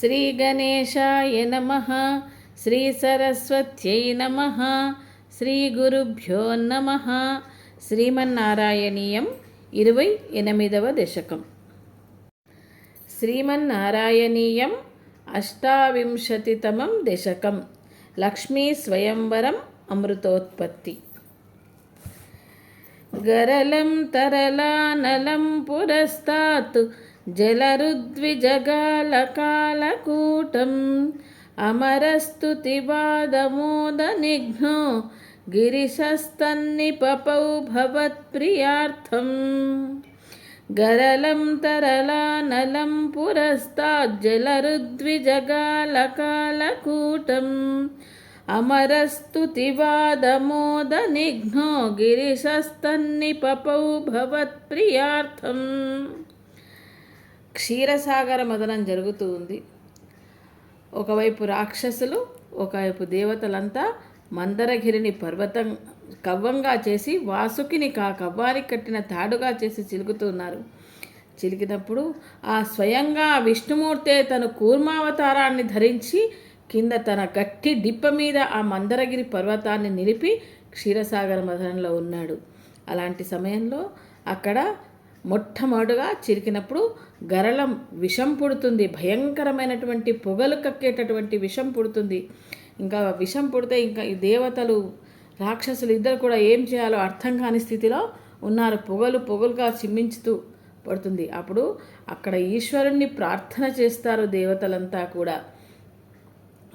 శ్రీగణేశాయ నమ. శ్రీ సరస్వత్యై నమ. శ్రీ గురుభ్యో నమ. శ్రీమన్నారాయణీయం ఇరవై ఎనిమిదవ దశకం. శ్రీమన్నారాయణీయం అష్టావింశతితమం దశకం. లక్ష్మీ స్వయంవరం అమృతోత్పత్తి. గరళం తరలానలం పురస్తాత్ జలరుద్విజగాలకాలకూటం అమరస్తుతివాదమోదనిఘ్నో గిరిశస్తన్నిపపౌ భవత్ప్రియార్థం. గరళం తరలానలం పురస్తాజ్జలరుద్విజగాలకాలకూటం అమరస్తుతివాదమోదనిఘ్నో గిరిశస్తన్నిపపౌ భవత్ప్రియార్థం. క్షీరసాగర మదనం జరుగుతూ ఉంది. ఒకవైపు రాక్షసులు ఒకవైపు దేవతలంతా మందరగిరిని పర్వతం కవ్వంగా చేసి వాసుకిని కా కవ్వానికి కట్టిన తాడుగా చేసి చిలుకుతున్నారు. చిలికినప్పుడు ఆ స్వయంగా విష్ణుమూర్తే తన కూర్మావతారాన్ని ధరించి కింద తన గట్టి డిప్ప మీద ఆ మందరగిరి పర్వతాన్ని నిలిపి క్షీరసాగర మదనంలో ఉన్నాడు. అలాంటి సమయంలో అక్కడ మొట్టమొదటిగా చిరికినప్పుడు గరళం విషం పుడుతుంది. భయంకరమైనటువంటి పొగలు కక్కేటటువంటి విషం పుడుతుంది. ఇంకా విషం పుడితే ఇంకా ఈ దేవతలు రాక్షసులు ఇద్దరు కూడా ఏం చేయాలో అర్థం కాని స్థితిలో ఉన్నారు. పొగలు పొగలుగా చిమ్మించుతూ పడుతుంది. అప్పుడు అక్కడ ఈశ్వరుణ్ణి ప్రార్థన చేస్తారు దేవతలంతా కూడా.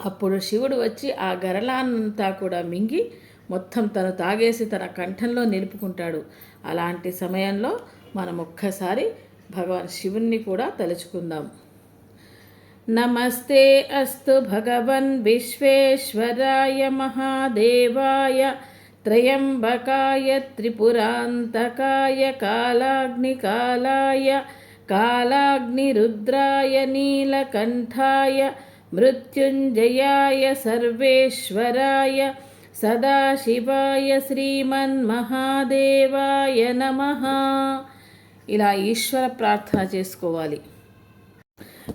అప్పుడు శివుడు వచ్చి ఆ గరళాన్నంతా కూడా మింగి మొత్తం తను తాగేసి తన కంఠంలో నిలుపుకుంటాడు. అలాంటి సమయంలో మనం ఒక్కసారి భగవాన్ శివుణ్ణి కూడా తలుచుకుందాం. నమస్తే అస్తు భగవన్ విశ్వేశ్వరాయ మహాదేవాయ త్రయంబకాయ త్రిపురాంతకాయ కాలాగ్నికాలాయ కాలాగ్నిరుద్రాయ నీలకంఠాయ మృత్యుంజయాయ సర్వేశ్వరాయ సదాశివాయ శ్రీమన్మహాదేవాయ నమః. ఇలా ఈశ్వర ప్రార్థన చేసుకోవాలి.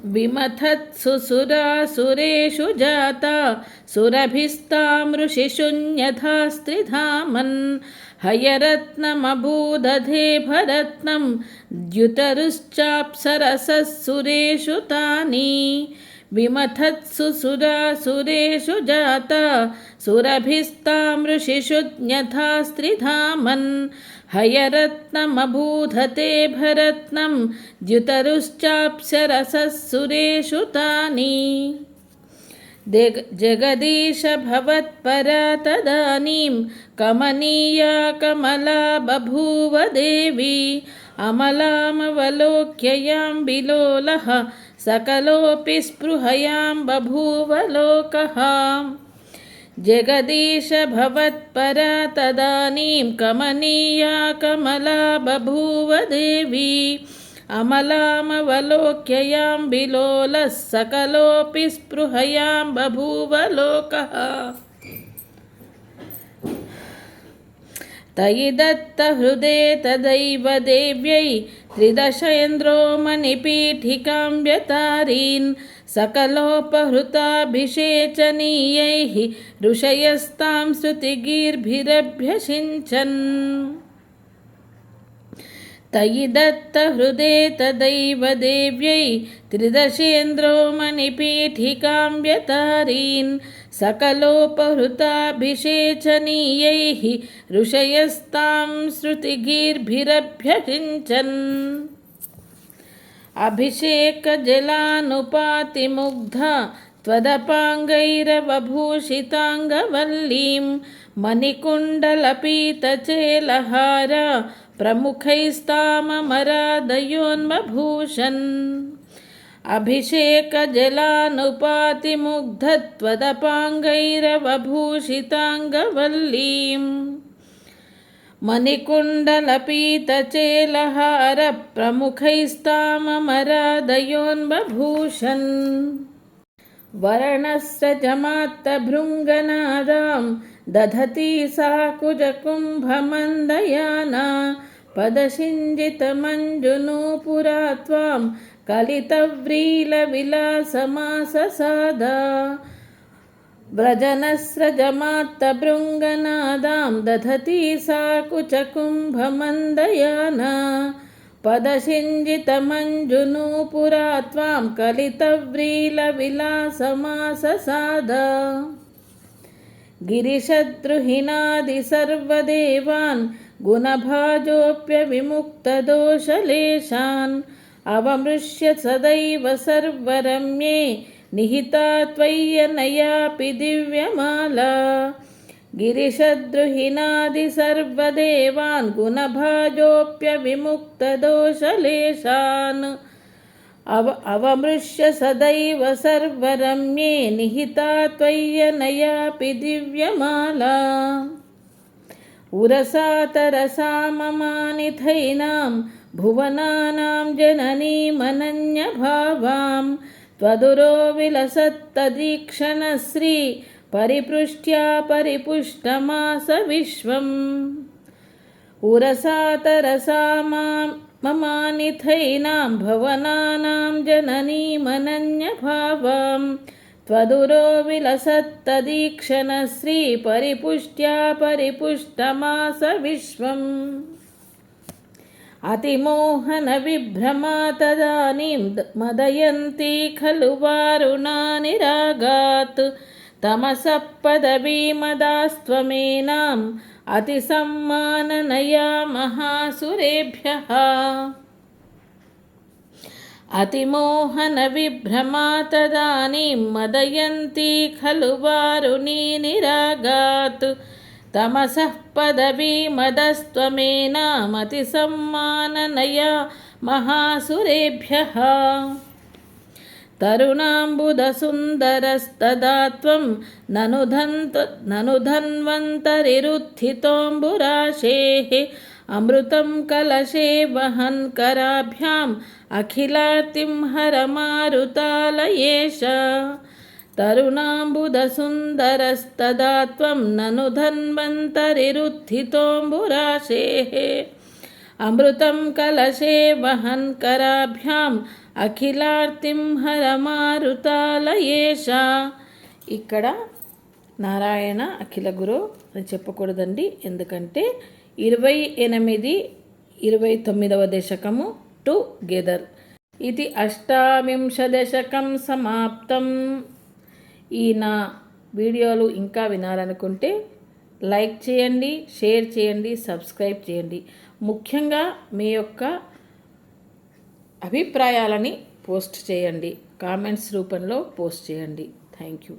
విమథత్సు సురాసురేషు జాత సురభిస్తామృషిశున్యథా స్త్రిధామన్ హయరత్నమభూదధే భరత్నం ద్యుతరుశ్చాప్సరసస్సురేషు తాని. विमथत्सुसुरा सुरासुरेषु जाता। सुरभिस्तामृषिषु ज्ञथा स्त्रिधामन् हयरत्नमभूधते भरत्नं द्युतरुश्चाप्सरसः सुरेषु तानि। जगदीश भवत्परा तदानीं कमनीया कमला बभूव देवी अमलामवलोक्ययां विलोलः सकलोऽपि स्पृहयां बभूव लोकः जगदीश भवत्परा तदानीं कमनीया कमला बभूव देवी अमलामवलोक्ययां विलोलः सकलोऽपि स्पृहयां बभूव लोकः तयि दत्तहृदे तदैव देव्यै त्रिदशेन्द्रो मणिपीठिकां व्यतारीन् सकलोपहृताभिषेचनीयैः ऋषयस्तां श्रुतिगीर्भिरभ्यषिञ्चन् तयि दत्तहृदे तदैव देव्यै त्रिदशेन्द्रो मणिपीठिकां व्यतारीन् सकलोपहृताभिषेचनीयैः ऋषयस्तां श्रुतिगीर्भिरभ्यषिञ्चन् अभिषेकजलानुपातिमुग्धा त्वदपाङ्गैरवभूषिताङ्गवल्लीं मणिकुण्डलपीतचेलहारा प्रमुखैस्ताममरादयोन्मभूषन् अभिषेकजलानुपातिमुग्धत्वदपाङ्गैरवभूषिताङ्गवल्लीं मणिकुण्डलपीतचेलहारप्रमुखैस्ताममरादयोन्मभूषन् वर्णस्रजमात्तभृङ्गनादां दधती सा कुजकुम्भमन्दयाना पदशिञ्जितमञ्जुनूपुरा त्वां कलितव्रीलविलासमाससादा व्रजनस्रजमात्तभृङ्गनादां दधति सा कुचकुम्भमन्दयाना पदशिञ्जितमञ्जुनूपुरा त्वां कलितव्रीलविलासमाससादा गिरिशद्रुहिणादिसर्वदेवान् गुणभाजोऽप्यविमुक्तदोषलेशान् अवमृश्य सदैव सर्वरम्ये निहिता त्वय्यनयापि दिव्यमाला गिरिशद्रुहिणादिसर्वदेवान् गुणभाजोऽप्यविमुक्तदोषलेशान् अव अवमृश्य सदैव सर्वरम्ये निहिता त्वय्यनयापि दिव्यमाला उरसा तरसा ममानिथैनां भुवनानां जननीमनन्यभावां त्वदुरो विलसत्तदीक्षणश्री परिपृष्ट्या परिपुष्टमास विश्वम् उरसा तरसा मां ममानिथैनां भवनानां जननीमनन्यभावां त्वदुरो विलसत्तदीक्षणश्रीपरिपुष्ट्या परिपुष्टमास विश्वम् अतिमोहनविभ्रमा तदानीं मदयन्ती खलु वारुणानि रागात् तमसः पदवीमदास्त्वमेनाम् अतिसम्माननया महासुरेभ्यः अतिमोहनविभ्रमा तदानीं मदयन्ती खलु वारुणी निरागात् तमसः पदवीमदस्त्वमेनामतिसम्माननया महासुरेभ्यः तरुणाम्बुदसुन्दरस्तदा त्वं ननु धन्त ननु धन्वन्तरिरुत्थितोऽम्बुराशेः అమృతం కలశే వహన్ కరాభ్యాం అఖిలాతిం హరమారుతాలయేష తరుణాంబుదసుందరస్తదా త్వం నను ధన్వంతరిరుద్ధితోంబురాశేः అమృతం కలశే వహన్ కరాభ్యాం అఖిలార్తిం హరమారుతాలయేష ఇక్కడ నారాయణ అఖిల గురు అని చెప్పకూడదండి ఎందుకంటే ఇరవై ఎనిమిది ఇరవై తొమ్మిదవ దశకము టుగెదర్. ఇది అష్టావింశ దశకం సమాప్తం. ఈ నా వీడియోలు ఇంకా వినాలనుకుంటే లైక్ చేయండి షేర్ చేయండి సబ్స్క్రైబ్ చేయండి. ముఖ్యంగా మీ యొక్క అభిప్రాయాలని పోస్ట్ చేయండి. కామెంట్స్ రూపంలో పోస్ట్ చేయండి. Thank you.